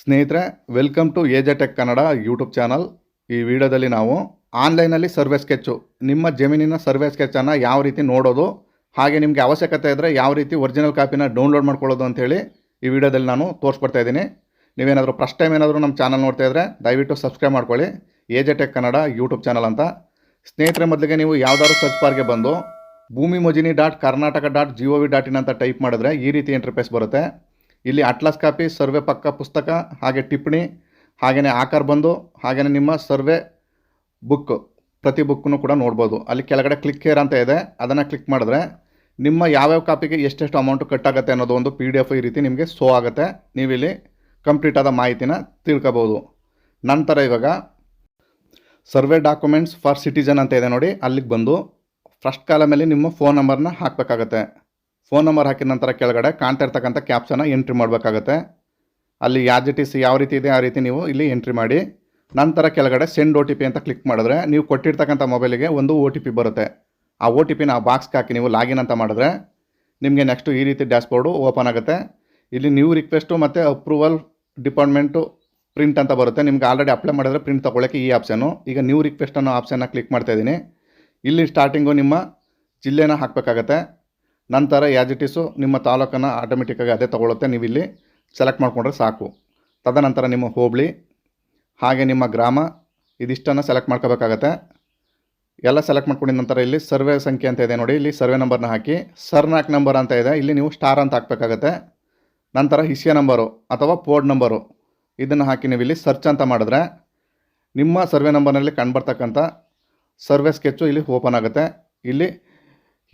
ಸ್ನೇಹಿತರೆ welcome to A J tech tech Kannada YouTube channel ಈ ವಿಡಿಯೋದಲ್ಲಿ ನಾವು ಆನ್ಲೈನಲ್ಲಿ ಸರ್ವೆ ಸ್ಕೆಚ್ಚು ನಿಮ್ಮ ಜಮೀನಿನ ಸರ್ವೆ ಸ್ಕೆಚ್ಚನ್ನು ಯಾವ ರೀತಿ ನೋಡೋದು, ಹಾಗೆ ನಿಮಗೆ ಅವಶ್ಯಕತೆ ಇದ್ದರೆ ಯಾವ ರೀತಿ ಒರಿಜಿನಲ್ ಕಾಪಿನ ಡೌನ್ಲೋಡ್ ಮಾಡ್ಕೊಳ್ಳೋದು ಅಂತೇಳಿ ಈ ವಿಡಿಯೋದಲ್ಲಿ ನಾನು ತೋರಿಸ್ಕೊಡ್ತಾ ಇದ್ದೀನಿ. ನೀವೇನಾದರೂ ಫಸ್ಟ್ ಟೈಮ್ ಏನಾದರೂ ನಮ್ಮ ಚಾನಲ್ ನೋಡ್ತಾ ಇದ್ದರೆ ದಯವಿಟ್ಟು ಸಬ್ಸ್ಕ್ರೈಬ್ ಮಾಡ್ಕೊಳ್ಳಿ. A J tech tech Kannada YouTube channel ಅಂತ. ಸ್ನೇಹಿತರೆ, ಮೊದಲಿಗೆ ನೀವು ಯಾವ್ದಾದ್ರು ಸರ್ಚ್ ಬಾರ್ಗೆ ಬಂದು Bhoomi Mojini dot Karnataka dot G O V dot ಅಂತ ಟೈಪ್ ಮಾಡಿದ್ರೆ ಈ ರೀತಿ ಇಂಟರ್ಫೇಸ್ ಬರುತ್ತೆ. ಇಲ್ಲಿ ಅಟ್ಲಾಸ್ ಕಾಪಿ, ಸರ್ವೆ ಪಕ್ಕ ಪುಸ್ತಕ, ಹಾಗೆ ಟಿಪ್ಪಣಿ ಹಾಗೆಯೇ ಆಕಾರ ಬಂದು ಹಾಗೆಯೇ ನಿಮ್ಮ ಸರ್ವೆ ಬುಕ್, ಪ್ರತಿ ಬುಕ್ಕನ್ನು ಕೂಡ ನೋಡ್ಬೋದು. ಅಲ್ಲಿ ಕೆಳಗಡೆ ಕ್ಲಿಕ್ ಹೇರ್ ಅಂತ ಇದೆ. ಅದನ್ನು ಕ್ಲಿಕ್ ಮಾಡಿದ್ರೆ ನಿಮ್ಮ ಯಾವ್ಯಾವ ಕಾಪಿಗೆ ಎಷ್ಟೆಷ್ಟು ಅಮೌಂಟು ಕಟ್ಟಾಗುತ್ತೆ ಅನ್ನೋದು ಒಂದು ಪಿ ಡಿ ಎಫ್ ಈ ರೀತಿ ನಿಮಗೆ ಸೋ ಆಗುತ್ತೆ. ನೀವಿಲ್ಲಿ ಕಂಪ್ಲೀಟ್ ಆದ ಮಾಹಿತಿನ ತಿಳ್ಕೊಬೋದು. ನಂತರ ಇವಾಗ ಸರ್ವೆ ಡಾಕ್ಯುಮೆಂಟ್ಸ್ ಫಾರ್ ಸಿಟಿಜನ್ ಅಂತ ಇದೆ ನೋಡಿ. ಅಲ್ಲಿಗೆ ಬಂದು ಫಸ್ಟ್ ಕಾಲಮಲ್ಲಿ ನಿಮ್ಮ ಫೋನ್ ನಂಬರ್ನ ಹಾಕಬೇಕಾಗತ್ತೆ. ಫೋನ್ ನಂಬರ್ ಹಾಕಿದ ನಂತರ ಕೆಳಗಡೆ ಕಾಣ್ತಾ ಇರ್ತಕ್ಕಂಥ ಕ್ಯಾಪ್ಸನ್ನು ಎಂಟ್ರಿ ಮಾಡಬೇಕಾಗತ್ತೆ. ಅಲ್ಲಿ ಇಸ್ ಯಾವ ರೀತಿ ಇದೆ, ಆ ರೀತಿ ನೀವು ಇಲ್ಲಿ ಎಂಟ್ರಿ ಮಾಡಿ. ನಂತರ ಕೆಳಗಡೆ ಸೆಂಡ್ ಒ ಅಂತ ಕ್ಲಿಕ್ ಮಾಡಿದ್ರೆ ನೀವು ಕೊಟ್ಟಿರ್ತಕ್ಕಂಥ ಮೊಬೈಲಿಗೆ ಒಂದು ಒ ಟಿ ಪಿ ಬರುತ್ತೆ. ಆ ಒ ಟಿ ಪಿನ ಆ ಬಾಕ್ಸ್ಗೆ ಹಾಕಿ ನೀವು ಲಾಗಿನ್ ಅಂತ ಮಾಡಿದ್ರೆ ನಿಮಗೆ ನೆಕ್ಸ್ಟು ಈ ರೀತಿ ಡ್ಯಾಶ್ಬೋರ್ಡು ಓಪನ್ ಆಗುತ್ತೆ. ಇಲ್ಲಿ ನ್ಯೂ ರಿಕ್ವೆಸ್ಟು ಮತ್ತು ಅಪ್ರೂವಲ್ ಡಿಪಾರ್ಟ್ಮೆಂಟು ಪ್ರಿಂಟ್ ಅಂತ ಬರುತ್ತೆ. ನಿಮ್ಗೆ ಆಲ್ರೆಡಿ ಅಪ್ಲೈ ಮಾಡಿದ್ರೆ ಪ್ರಿಂಟ್ ತೊಗೊಳಕ್ಕೆ ಈ ಆಪ್ಷನು ಈಗ ನ್ಯೂ ರಿಕ್ವೆಸ್ಟ್ ಅನ್ನೋ ಆಪ್ಷನ್ನ ಕ್ಲಿಕ್ ಮಾಡ್ತಾಯಿದ್ದೀನಿ ಇಲ್ಲಿ ಸ್ಟಾರ್ಟಿಂಗು ನಿಮ್ಮ ಜಿಲ್ಲೆನ ಹಾಕಬೇಕಾಗತ್ತೆ. ನಂತರ ಯಾಜಿಟಿಸು ನಿಮ್ಮ ತಾಲೂಕನ್ನು ಆಟೋಮೆಟಿಕ್ಕಾಗಿ ಅದೇ ತೊಗೊಳುತ್ತೆ. ನೀವು ಇಲ್ಲಿ ಸೆಲೆಕ್ಟ್ ಮಾಡಿಕೊಂಡ್ರೆ ಸಾಕು. ತದನಂತರ ನಿಮ್ಮ ಹೋಬಳಿ, ಹಾಗೆ ನಿಮ್ಮ ಗ್ರಾಮ, ಇದಿಷ್ಟನ್ನು ಸೆಲೆಕ್ಟ್ ಮಾಡ್ಕೋಬೇಕಾಗತ್ತೆ. ಎಲ್ಲ ಸೆಲೆಕ್ಟ್ ಮಾಡ್ಕೊಂಡಿದ ನಂತರ ಇಲ್ಲಿ ಸರ್ವೆ ಸಂಖ್ಯೆ ಅಂತ ಇದೆ ನೋಡಿ. ಇಲ್ಲಿ ಸರ್ವೆ ನಂಬರ್ನ ಹಾಕಿ ಸರ್ನಾಕ್ ನಂಬರ್ ಅಂತ ಇದೆ. ಇಲ್ಲಿ ನೀವು ಸ್ಟಾರ್ ಅಂತ ಹಾಕಬೇಕಾಗತ್ತೆ. ನಂತರ ಹಿಸ್ಯ ನಂಬರು ಅಥವಾ ಪೋರ್ಡ್ ನಂಬರು ಇದನ್ನು ಹಾಕಿ ನೀವು ಇಲ್ಲಿ ಸರ್ಚ್ ಅಂತ ಮಾಡಿದ್ರೆ ನಿಮ್ಮ ಸರ್ವೆ ನಂಬರ್ನಲ್ಲಿ ಕಂಡುಬರ್ತಕ್ಕಂಥ ಸರ್ವೆ ಸ್ಕೆಚ್ಚು ಇಲ್ಲಿ ಓಪನ್ ಆಗುತ್ತೆ. ಇಲ್ಲಿ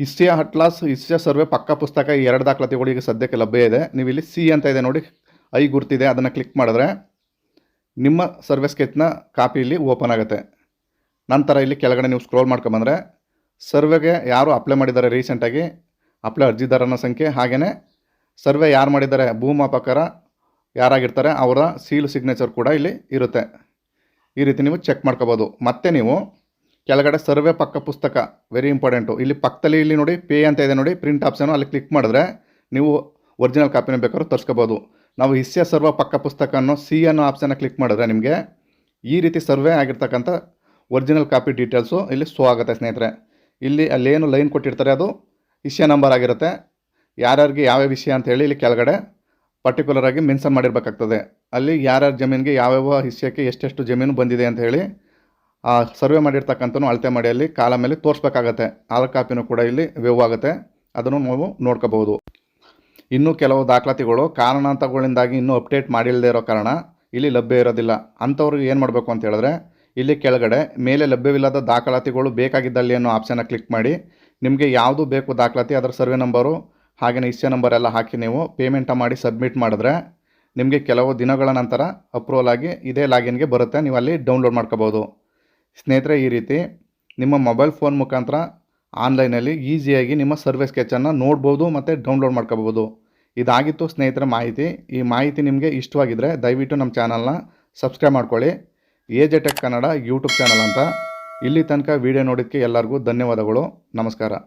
ಹಿಸ್ಟ್ರಿಯ ಅಟ್ಲಾಸ್, ಹಿಸ್ಟ್ರಿಯ ಸರ್ವೆ, ಪಕ್ಕ ಪುಸ್ತಕ ಈ ಎರಡು ದಾಖಲಾತಿಗಳು ಈಗ ಸದ್ಯಕ್ಕೆ ಲಭ್ಯ ಇದೆ. ನೀವು ಇಲ್ಲಿ ಸಿ ಅಂತ ಇದೆ ನೋಡಿ, ಐ ಗುರ್ತಿದೆ, ಅದನ್ನು ಕ್ಲಿಕ್ ಮಾಡಿದ್ರೆ ನಿಮ್ಮ ಸರ್ವೆ ಸ್ಕೆಚ್ನ ಕಾಪಿ ಇಲ್ಲಿ ಓಪನ್ ಆಗುತ್ತೆ. ನಂತರ ಇಲ್ಲಿ ಕೆಳಗಡೆ ನೀವು ಸ್ಕ್ರೋಲ್ ಮಾಡ್ಕೊಂಬಂದರೆ ಸರ್ವೆಗೆ ಯಾರು ಅಪ್ಲೈ ಮಾಡಿದ್ದಾರೆ ರೀಸೆಂಟಾಗಿ ಅಪ್ಲೈ ಅರ್ಜಿದಾರನ ಸಂಖ್ಯೆ ಹಾಗೆಯೇ ಸರ್ವೆ ಯಾರು ಮಾಡಿದ್ದಾರೆ, ಭೂಮಾಪಕರ ಯಾರಾಗಿರ್ತಾರೆ, ಅವರ ಸೀಲ್ ಸಿಗ್ನೇಚರ್ ಕೂಡ ಇಲ್ಲಿ ಇರುತ್ತೆ. ಈ ರೀತಿ ನೀವು ಚೆಕ್ ಮಾಡ್ಕೋಬೋದು. ಮತ್ತೆ ನೀವು ಕೆಳಗಡೆ ಸರ್ವೆ ಪಕ್ಕ ಪುಸ್ತಕ ವೆರಿ ಇಂಪಾರ್ಟೆಂಟು ಇಲ್ಲಿ ಪಕ್ಕದಲ್ಲಿ ಇಲ್ಲಿ ನೋಡಿ ಪೇ ಅಂತ ಇದೆ ನೋಡಿ ಪ್ರಿಂಟ್ ಆಪ್ಷನು ಅಲ್ಲಿ ಕ್ಲಿಕ್ ಮಾಡಿದ್ರೆ ನೀವು ಒರಿಜಿನಲ್ ಕಾಪಿನ ಬೇಕಾದ್ರೂ ತರಿಸ್ಕೋಬೋದು. ನಾವು ಹಿಸ್ಯ ಸರ್ವ ಪಕ್ಕ ಪುಸ್ತಕ ಅನ್ನೋ ಸಿ ಅನ್ನೋ ಆಪ್ಷನ್ನ ಕ್ಲಿಕ್ ಮಾಡಿದ್ರೆ ನಿಮಗೆ ಈ ರೀತಿ ಸರ್ವೆ ಆಗಿರ್ತಕ್ಕಂಥ ಒರಿಜಿನಲ್ ಕಾಪಿ ಡೀಟೇಲ್ಸು ಇಲ್ಲಿ ಶೋ ಆಗುತ್ತೆ ಸ್ನೇಹಿತರೆ. ಇಲ್ಲಿ ಅಲ್ಲೇನು ಲೈನ್ ಕೊಟ್ಟಿರ್ತಾರೆ ಅದು ವಿಷಯ ನಂಬರ್ ಆಗಿರುತ್ತೆ. ಯಾರ್ಯಾರಿಗೆ ಯಾವ್ಯಾವ ವಿಷಯ ಅಂತ ಹೇಳಿ ಇಲ್ಲಿ ಕೆಳಗಡೆ ಪರ್ಟಿಕ್ಯುಲರ್ ಆಗಿ ಮೆನ್ಷನ್ ಮಾಡಿರಬೇಕಾಗ್ತದೆ. ಅಲ್ಲಿ ಯಾರ್ಯಾರ ಜಮೀನಿಗೆ ಯಾವ್ಯಾವ ಹಿಸ್ಯಕ್ಕೆ ಎಷ್ಟೆಷ್ಟು ಜಮೀನು ಬಂದಿದೆ ಅಂತ ಹೇಳಿ ಆ ಸರ್ವೆ ಮಾಡಿರ್ತಕ್ಕಂಥನು ಅಳತೆ ಮಾಡಿಯಲ್ಲಿ ಕಾಲ ಮೇಲೆ ತೋರಿಸ್ಬೇಕಾಗತ್ತೆ. ಆಧಾರ್ ಕಾಪಿನೂ ಕೂಡ ಇಲ್ಲಿ ವೇವ್ ಆಗುತ್ತೆ. ಅದನ್ನು ನಾವು ನೋಡ್ಕೋಬಹುದು. ಇನ್ನೂ ಕೆಲವು ದಾಖಲಾತಿಗಳು ಕಾರಣಾಂತಗಳಿಂದಾಗಿ ಇನ್ನೂ ಅಪ್ಡೇಟ್ ಮಾಡಿಲ್ಲದೆ ಇರೋ ಕಾರಣ ಇಲ್ಲಿ ಲಭ್ಯ ಇರೋದಿಲ್ಲ. ಅಂಥವ್ರಿಗೆ ಏನು ಮಾಡಬೇಕು ಅಂತ ಹೇಳಿದ್ರೆ ಇಲ್ಲಿ ಕೆಳಗಡೆ ಮೇಲೆ ಲಭ್ಯವಿಲ್ಲದ ದಾಖಲಾತಿಗಳು ಬೇಕಾಗಿದ್ದಲ್ಲಿ ಅನ್ನೋ ಆಪ್ಷನ್ನ ಕ್ಲಿಕ್ ಮಾಡಿ. ನಿಮಗೆ ಯಾವುದು ಬೇಕು ದಾಖಲಾತಿ, ಅದರ ಸರ್ವೆ ನಂಬರು ಹಾಗೆಯೇ ಇಸ್ಯ ನಂಬರ್ ಎಲ್ಲ ಹಾಕಿ ನೀವು ಪೇಮೆಂಟ ಮಾಡಿ ಸಬ್ಮಿಟ್ ಮಾಡಿದ್ರೆ ನಿಮಗೆ ಕೆಲವು ದಿನಗಳ ನಂತರ ಅಪ್ರೂವಲ್ ಆಗಿ ಇದೇ ಲಾಗಿನ್ಗೆ ಬರುತ್ತೆ. ನೀವು ಅಲ್ಲಿ ಡೌನ್ಲೋಡ್ ಮಾಡ್ಕೋಬೋದು ಸ್ನೇಹಿತರೆ, ಈ ರೀತಿ ನಿಮ್ಮ ಮೊಬೈಲ್ ಫೋನ್ ಮುಖಾಂತರ ಆನ್ಲೈನಲ್ಲಿ ಈಸಿಯಾಗಿ ನಿಮ್ಮ ಸರ್ವಿಸ್ ಸ್ಕೆಚನ್ನು ನೋಡ್ಬೋದು ಮತ್ತು ಡೌನ್ಲೋಡ್ ಮಾಡ್ಕೋಬೋದು. ಇದಾಗಿತ್ತು ಸ್ನೇಹಿತರ ಮಾಹಿತಿ. ಈ ಮಾಹಿತಿ ನಿಮಗೆ ಇಷ್ಟವಾಗಿದ್ದರೆ ದಯವಿಟ್ಟು ನಮ್ಮ ಚಾನಲ್ನ ಸಬ್ಸ್ಕ್ರೈಬ್ ಮಾಡ್ಕೊಳ್ಳಿ. A J tech Kannada YouTube channel ಅಂತ. ಇಲ್ಲಿ ತನಕ ವಿಡಿಯೋ ನೋಡಿದ್ದಕ್ಕೆ ಎಲ್ಲರಿಗೂ ಧನ್ಯವಾದಗಳು. ನಮಸ್ಕಾರ.